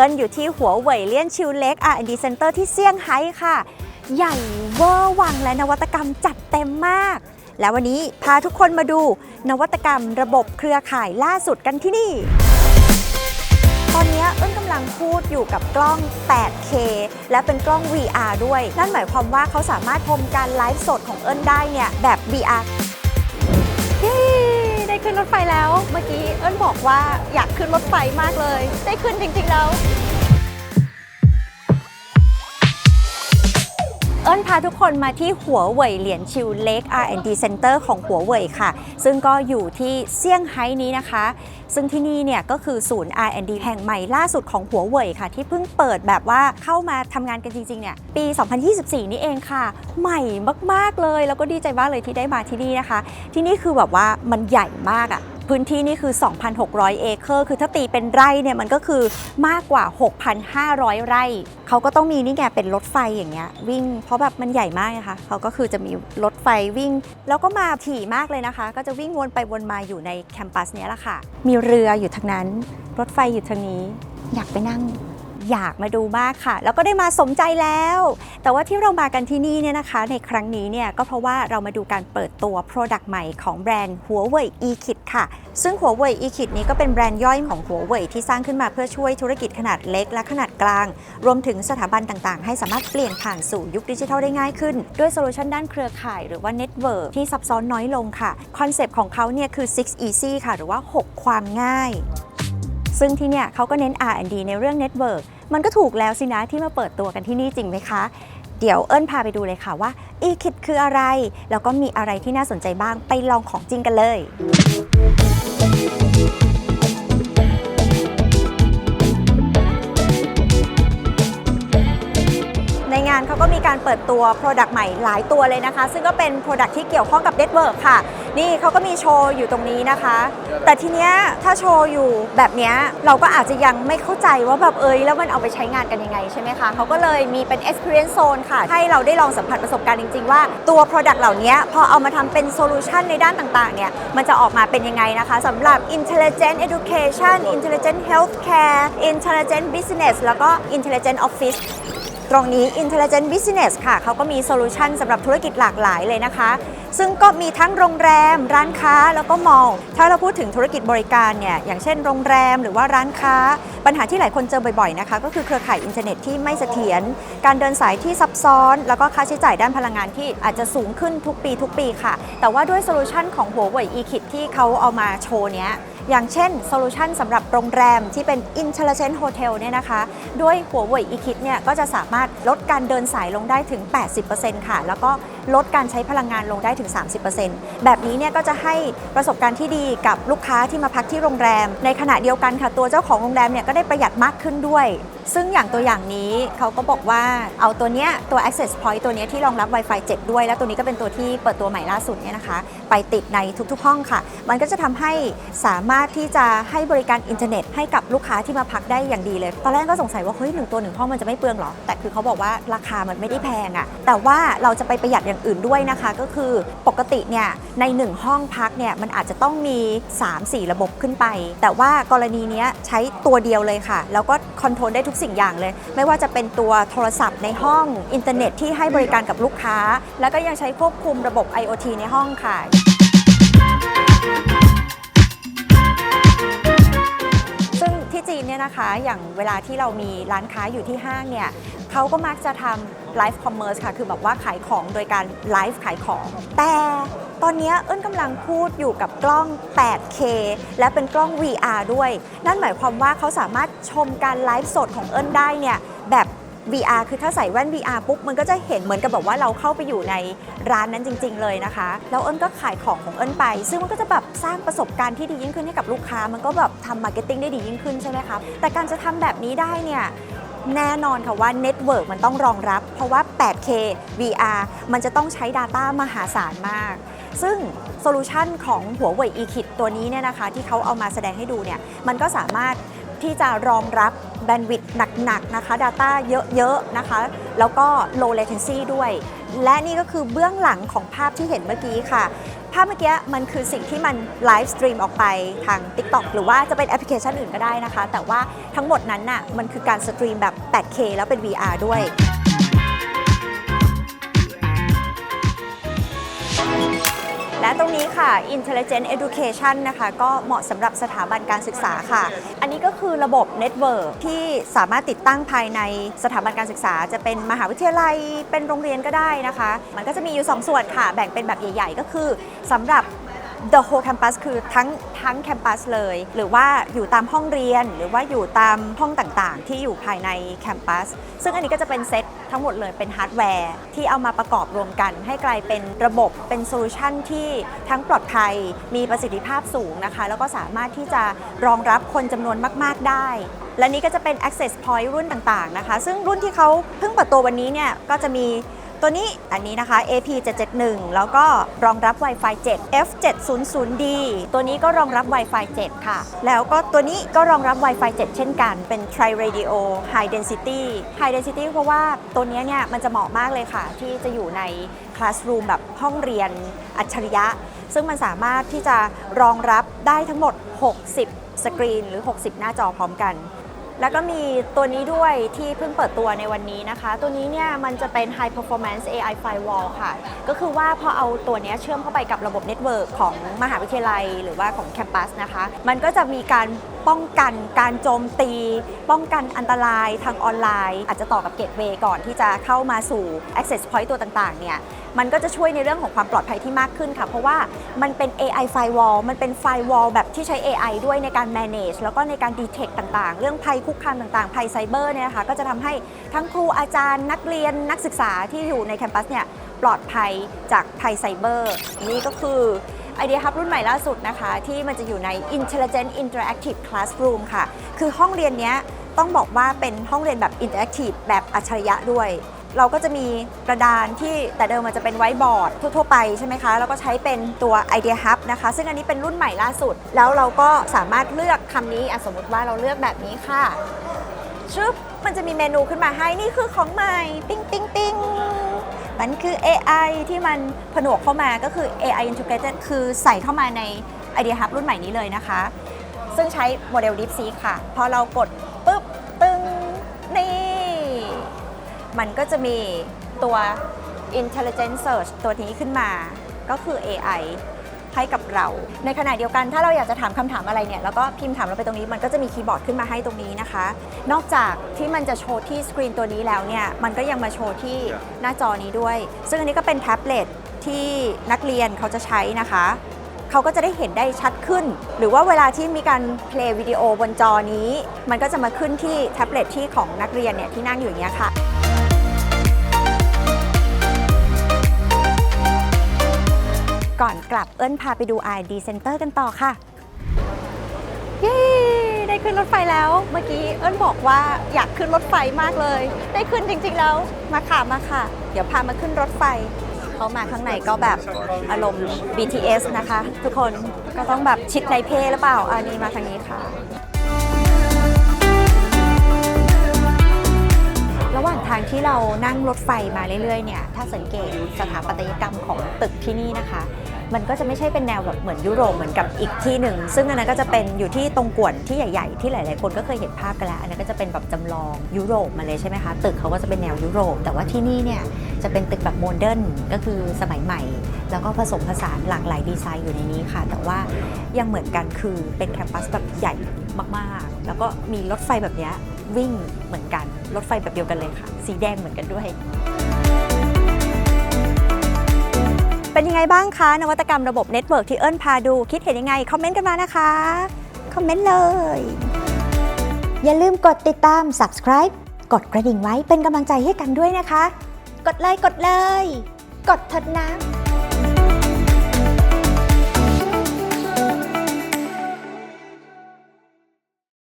อิญอยู่ที่หัวเว่ยเลียนชิวเล็ก R&D Center ที่เซี่ยงไฮ้ค่ะ ใหญ่เวอร์วังและนวัตกรรมจัดเต็มมาก แล้ววันนี้พาทุกคนมาดูนวัตกรรมระบบเครือข่ายล่าสุดกันที่นี่ ตอนนี้เอิ้นกำลังพูดอยู่กับกล้อง 8K และเป็นกล้อง VR ด้วย นั่นหมายความว่าเขาสามารถชมการไลฟ์สดของเอิ้นได้เนี่ยแบบ VR ขึ้นรถไฟแล้ว เมื่อกี้เอิ้นบอกว่าอยากขึ้นรถไฟมากเลย ได้ขึ้นจริงๆแล้ว อิ้นพาทุกคนมาที่หัวเว่ยเหรียญชิวเล็ก R&D Center ของหัวเว่ยค่ะ ซึ่งก็อยู่ที่เซี่ยงไฮ้นี้นะคะ ซึ่งที่นี่เนี่ยก็คือศูนย์ R&D แห่งใหม่ล่าสุดของหัวเว่ยค่ะ ที่เพิ่งเปิดแบบว่าเข้ามาทำงานกันจริงๆเนี่ยปี 2024 นี่เองค่ะ ใหม่มากๆเลย แล้วก็ดีใจมากเลยที่ได้มาที่นี่นะคะ ที่นี่คือแบบว่ามันใหญ่มากอะ พื้นที่นี่คือ 2,600 เอเคอร์ คือถ้าตีเป็นไร่เนี่ยมันก็คือมากกว่า 6,500 ไร่ เขาก็ต้องมีนี่ไงเป็นรถไฟอย่างเงี้ยวิ่ง เพราะแบบมันใหญ่มากนะคะเขาก็คือจะมีรถไฟวิ่ง แล้วก็มาถี่มากเลยนะคะ ก็จะวิ่งวนไปวนมาอยู่ในแคมปัสเนี้ยแหละค่ะ มีเรืออยู่ทางนั้น รถไฟอยู่ทางนี้ อยากไปนั่ง อยากมาดูมากค่ะ แล้วก็ได้มาสมใจแล้ว แต่ว่าที่เรามากันที่นี่เนี่ยนะคะ ในครั้งนี้เนี่ยก็เพราะว่าเรามาดูการเปิดตัว Product ใหม่ของแบรนด์หัวเว่ย e-kit ค่ะ ซึ่งหัวเว่ย e-kit นี้ก็เป็นแบรนด์ย่อยของหัวเว่ยที่สร้างขึ้นมาเพื่อช่วยธุรกิจขนาดเล็กและขนาดกลาง รวมถึงสถาบันต่างๆ ให้สามารถเปลี่ยนผ่านสู่ยุคดิจิทัลได้ง่ายขึ้น ด้วยโซลูชันด้านเครือข่ายหรือว่าเน็ตเวิร์กที่ซับซ้อนน้อยลงค่ะคอนเซปต์ของเขาเนี่ยคือ 6 easy ค่ะ หรือว่า 6 ความง่าย ซึ่งที่เนี่ยเขาก็เน้น R&D ในเรื่องเน็ตเวิร์กมันก็ถูกแล้วสินะที่มาเปิดตัวกันที่นี่จริงไหมคะ เดี๋ยวเอิญพาไปดูเลยค่ะว่า e-kit คืออะไร แล้วก็มีอะไรที่น่าสนใจบ้างไปลองของจริงกันเลย ก็มีการเปิดตัว Product ใหม่หลายตัวเลยนะคะ ซึ่งก็เป็น Product ที่เกี่ยวข้องกับ Network ค่ะ นี่เขาก็มีโชว์อยู่ตรงนี้นะคะ แต่ทีเนี้ยถ้าโชว์อยู่แบบเนี้ยเราก็อาจจะยังไม่เข้าใจว่าแบบเอยแล้วมันเอาไปใช้งานกันยังไงใช่ไหมคะเขาก็เลยมีเป็น Experience Zone ค่ะ ให้เราได้ลองสัมผัสประสบการณ์จริง ๆ ว่าตัว Product เหล่านี้พอเอามาทำเป็นโซลูชันในด้านต่างๆเนี่ยมันจะออกมาเป็นยังไงนะคะสำหรับ Intelligent Education Intelligent Healthcare Intelligent Business แล้วก็ Intelligent Office ตรงนี้ Intelligent Business ค่ะเขาก็มีโซลูชันสำหรับธุรกิจหลากหลายเลยนะคะ ซึ่งก็มีทั้งโรงแรม ร้านค้าแล้วก็มอลล์ถ้าเราพูดถึงธุรกิจบริการเนี่ยอย่างเช่นโรงแรมหรือว่าร้านค้า ปัญหาที่หลายคนเจอบ่อยๆนะคะ ก็คือเครือข่ายอินเทอร์เน็ตที่ไม่เสถียรการเดินสายที่ซับซ้อน แล้วก็ค่าใช้จ่ายด้านพลังงานที่อาจจะสูงขึ้นทุกปีทุกปีค่ะ แต่ว่าด้วยโซลูชันของหัวเว่ย e-kit ที่เขาเอามาโชว์เนี้ยอย่างเช่นโซลูชันสำหรับโรงแรมที่เป็น Intelligent Hotel เนี่ยนะคะ ด้วยหัวเว่ย e-kit เนี่ยก็จะสามารถลดการเดินสายลงได้ถึง 80%ค่ะ แล้วก็ ลดการใช้พลังงานลงได้ถึง 30%แบบนี้เนี่ยก็จะให้ประสบการณ์ที่ดีกับลูกค้าที่มาพักที่โรงแรม ในขณะเดียวกันค่ะตัวเจ้าของโรงแรมเนี่ยก็ได้ประหยัดมากขึ้นด้วย ซึ่งอย่างตัวอย่างนี้เขาก็บอกว่าเอาตัวเนี้ยตัว access point ตัวเนี้ยที่รองรับ Wi-Fi 7 ด้วย แล้วตัวนี้ก็เป็นตัวที่เปิดตัวใหม่ล่าสุดเนี่ยนะคะ ไปติดในทุกๆ ห้องค่ะ มันก็จะทำให้สามารถที่จะให้บริการอินเทอร์เน็ตให้กับลูกค้าที่มาพักได้อย่างดีเลย ตอนแรกก็สงสัยว่าเฮ้ยหนึ่งตัวหนึ่งห้องมันจะไม่เปลืองหรอ แต่คือเขาบอกว่าราคามันไม่ได้แพงอะแต่ว่าเราจะไปประหยัดอย่างอื่นด้วยนะคะ ก็คือปกติเนี่ยในหนึ่งห้องพักเนี่ยมันอาจจะต้องมี 3-4 ระบบขึ้นไป แต่ว่ากรณีเนี้ยใช้ตัวเดียวเลยค่ะ แล้วก็คอนโทรลได้ทุกสิ่งอย่างเลย ไม่ว่าจะเป็นตัวโทรศัพท์ในห้องอินเทอร์เน็ตที่ให้บริการกับลูกค้า แล้วก็ยังใช้ควบคุมระบบ IoT ในห้องค่ะ ซึ่งที่จีนเนี่ยนะคะ อย่างเวลาที่เรามีร้านค้าอยู่ที่ห้างเนี่ยเขาก็มักจะทำไลฟ์คอมเมอร์สค่ะ คือแบบว่าขายของโดยการไลฟ์ขายของ แต่ตอนนี้เอิ้นกำลังพูดอยู่กับกล้อง 8K และเป็นกล้อง VR ด้วย นั่นหมายความว่าเขาสามารถชมการไลฟ์สดของเอิ้นได้เนี่ย VR คือถ้าใส่แว่น VR ปุ๊บมันก็จะเห็นเหมือนกับแบบว่าเราเข้าไปอยู่ในร้านนั้นจริง ๆ เลยนะคะ แล้วเอิญก็ขายของของเอิญไป ซึ่งมันก็จะแบบสร้างประสบการณ์ที่ดียิ่งขึ้นให้กับลูกค้า มันก็แบบทำมาร์เก็ตติ้งได้ดียิ่งขึ้นใช่ไหมคะแต่การจะทำแบบนี้ได้เนี่ยแน่นอนค่ะว่าเน็ตเวิร์กมันต้องรองรับ เพราะว่า 8K VR มันจะต้องใช้ Data มหาศาลมาก ซึ่งโซลูชันของหัวเว่ย e-kit ตัวนี้เนี่ยนะคะ ที่เขาเอามาแสดงให้ดูเนี่ย มันก็สามารถ ที่จะรองรับแบนด์วิดต์หนักๆนะคะ Data เยอะๆนะคะ แล้วก็ low latency ด้วย และนี่ก็คือเบื้องหลังของภาพที่เห็นเมื่อกี้ค่ะ ภาพเมื่อกี้มันคือสิ่งที่มันไลฟ์สตรีมออกไปทาง TikTok หรือว่าจะเป็นแอปพลิเคชันอื่นก็ได้นะคะ แต่ว่าทั้งหมดนั้นน่ะมันคือการสตรีมแบบ 8K แล้วเป็น VR ด้วย และตรงนี้ค่ะ Intelligent Education นะคะ ก็เหมาะสำหรับสถาบันการศึกษาค่ะ อันนี้ก็คือระบบเน็ตเวิร์กที่สามารถติดตั้งภายในสถาบันการศึกษา จะเป็นมหาวิทยาลัยเป็นโรงเรียนก็ได้นะคะ มันก็จะมีอยู่ 2 ส่วนค่ะ แบ่งเป็นแบบใหญ่ ๆ ก็คือสำหรับ the whole campus คือทั้งทั้งแคมปัสเลย หรือว่าอยู่ตามห้องเรียน หรือว่าอยู่ตามห้องต่างๆ ที่อยู่ภายในแคมปัส ซึ่งอันนี้ก็จะเป็นเซตทั้งหมดเลยเป็นฮาร์ดแวร์ ที่เอามาประกอบรวมกัน ให้กลายเป็นระบบเป็นโซลูชันที่ทั้งปลอดภัยมีประสิทธิภาพสูงนะคะ แล้วก็สามารถที่จะรองรับคนจำนวนมาก ๆ ได้และนี่ก็จะเป็น access point รุ่นต่างๆนะคะ ซึ่งรุ่นที่เขาเพิ่งเปิดตัววันนี้เนี่ยก็จะมี ตัวนี้อันนี้นะคะ AP 771 แล้วก็รองรับ Wi-Fi 7 F 700D ตัวนี้ก็รองรับ Wi-Fi 7 ค่ะ แล้วก็ตัวนี้ก็รองรับ Wi-Fi 7 เช่นกัน เป็น Tri Radio High Density High Density เพราะว่าตัวเนี้ยเนี่ยมันจะเหมาะมากเลยค่ะ ที่จะอยู่ใน Classroom แบบห้องเรียนอัจฉริยะ ซึ่งมันสามารถที่จะรองรับได้ทั้งหมด 60 สกรีน หรือ 60 หน้าจอพร้อมกัน แล้วก็มีตัวนี้ด้วยที่เพิ่งเปิดตัวในวันนี้นะคะ ตัวนี้เนี่ยมันจะเป็น High Performance AI Firewall ค่ะ ก็คือว่าพอเอาตัวนี้เชื่อมเข้าไปกับระบบเน็ตเวิร์กของมหาวิทยาลัยหรือว่าของแคมปัสนะคะ มันก็จะมีการป้องกันการโจมตี ป้องกันอันตรายทางออนไลน์ อาจจะต่อกับเกตเวย์ก่อนที่จะเข้ามาสู่ Access Point ตัวต่างๆเนี่ยมันก็จะช่วยในเรื่องของความปลอดภัยที่มากขึ้นค่ะ เพราะว่ามันเป็น AI firewall มันเป็น firewall แบบที่ใช้ AI ด้วยในการ manage แล้วก็ในการ detect ต่างๆ เรื่องภัยคุุกคามต่างๆภัยไซเบอร์เนี่ยนะคะก็จะทำให้ทั้งครูอาจารย์นักเรียนนักศึกษาที่อยู่ในแคมปัสเนี่ยปลอดภัยจากภัยไซเบอร์ นี่ก็คือไอเดียฮับรุ่นใหม่ล่าสุดนะคะ ที่มันจะอยู่ใน Intelligent Interactive Classroom ค่ะ คือห้องเรียนเนี้ยต้องบอกว่าเป็นห้องเรียนแบบ Interactive แบบอัจฉริยะด้วย เราก็จะมีกระดานที่แต่เดิมมันจะเป็นไวท์บอร์ดทั่วๆไปใช่ไหมคะแล้วก็ใช้เป็นตัว Idea Hub นะคะ ซึ่งอันนี้เป็นรุ่นใหม่ล่าสุด แล้วเราก็สามารถเลือกคำนี้สมมติว่าเราเลือกแบบนี้ค่ะชึบมันจะมีเมนูขึ้นมาให้นี่คือของใหม่ ปิ้งปิ้งปิ้งมันคือ AI ที่มันผนวกเข้ามาก็คือ AI integrated คือใส่เข้ามาใน Idea Hub รุ่นใหม่นี้เลยนะคะ ซึ่งใช้โมเดล DeepSeek ค่ะ พอเรากด มันก็จะมีตัว Intelligent Search ตัวนี้ขึ้นมา ก็คือ AI ให้กับเรา ในขณะเดียวกันถ้าเราอยากจะถามคำถามอะไรเนี่ยแล้วก็พิมพ์ถามเราไปตรงนี้มันก็จะมีคีย์บอร์ดขึ้นมาให้ตรงนี้นะคะ นอกจากที่มันจะโชว์ที่สกรีนตัวนี้แล้วเนี่ยมันก็ยังมาโชว์ที่หน้าจอนี้ด้วย ซึ่งอันนี้ก็เป็นแท็บเล็ตที่นักเรียนเขาจะใช้นะคะเขาก็จะได้เห็นได้ชัดขึ้น หรือว่าเวลาที่มีการเพลย์วิดีโอบนจอนี้ มันก็จะมาขึ้นที่แท็บเล็ตที่ของนักเรียนเนี่ยที่นั่งอยู่เงี้ยค่ะ ก่อนกลับเอิ้นพาไปดู R&D Center กันต่อค่ะเย้ได้ขึ้นรถไฟแล้ว เมื่อกี้เอิ้นบอกว่าอยากขึ้นรถไฟมากเลย ได้ขึ้นจริงๆแล้วมาค่ะมาค่ะ เดี๋ยวพามาขึ้นรถไฟเข้ามาข้างในก็แบบอารมณ์ BTS นะคะ ทุกคนก็ต้องแบบชิดในเพหรือเปล่าอันนี้มาทางนี้ค่ะ ระหว่างทางที่เรานั่งรถไฟมาเรื่อยๆเนี่ยถ้าสังเกตสถาปัตยกรรมของตึกที่นี่นะคะ มันก็จะไม่ใช่เป็นแนวแบบเหมือนยุโรปเหมือนกับอีกที่หนึ่ง ซึ่งอันนั้นก็จะเป็นอยู่ที่ตรงกวนที่ใหญ่ ๆ ที่หลายๆคนก็เคยเห็นภาพกันแล้ว อันนั้นก็จะเป็นแบบจำลองยุโรปมาเลยใช่ไหมคะตึกเขาก็จะเป็นแนวยุโรป แต่ว่าที่นี่เนี่ยจะเป็นตึกแบบโมเดิร์นก็คือสมัยใหม่ แล้วก็ผสมผสานหลากหลายดีไซน์อยู่ในนี้ค่ะ แต่ว่ายังเหมือนกันคือเป็นแคมปัสแบบใหญ่มากๆ แล้วก็มีรถไฟแบบเนี้ย วิ่งเหมือนกัน รถไฟแบบเดียวกันเลยค่ะ สีแดงเหมือนกันด้วย เป็นยังไงบ้างคะ นวัตกรรมระบบเน็ตเวิร์กที่เอิญพาดู คิดเห็นยังไง คอมเมนต์กันมานะคะ คอมเมนต์เลย อย่าลืมกดติดตาม subscribe กดกระดิ่งไว้เป็นกำลังใจให้กันด้วยนะคะ กดเลยกดเลย กดเถิดนะ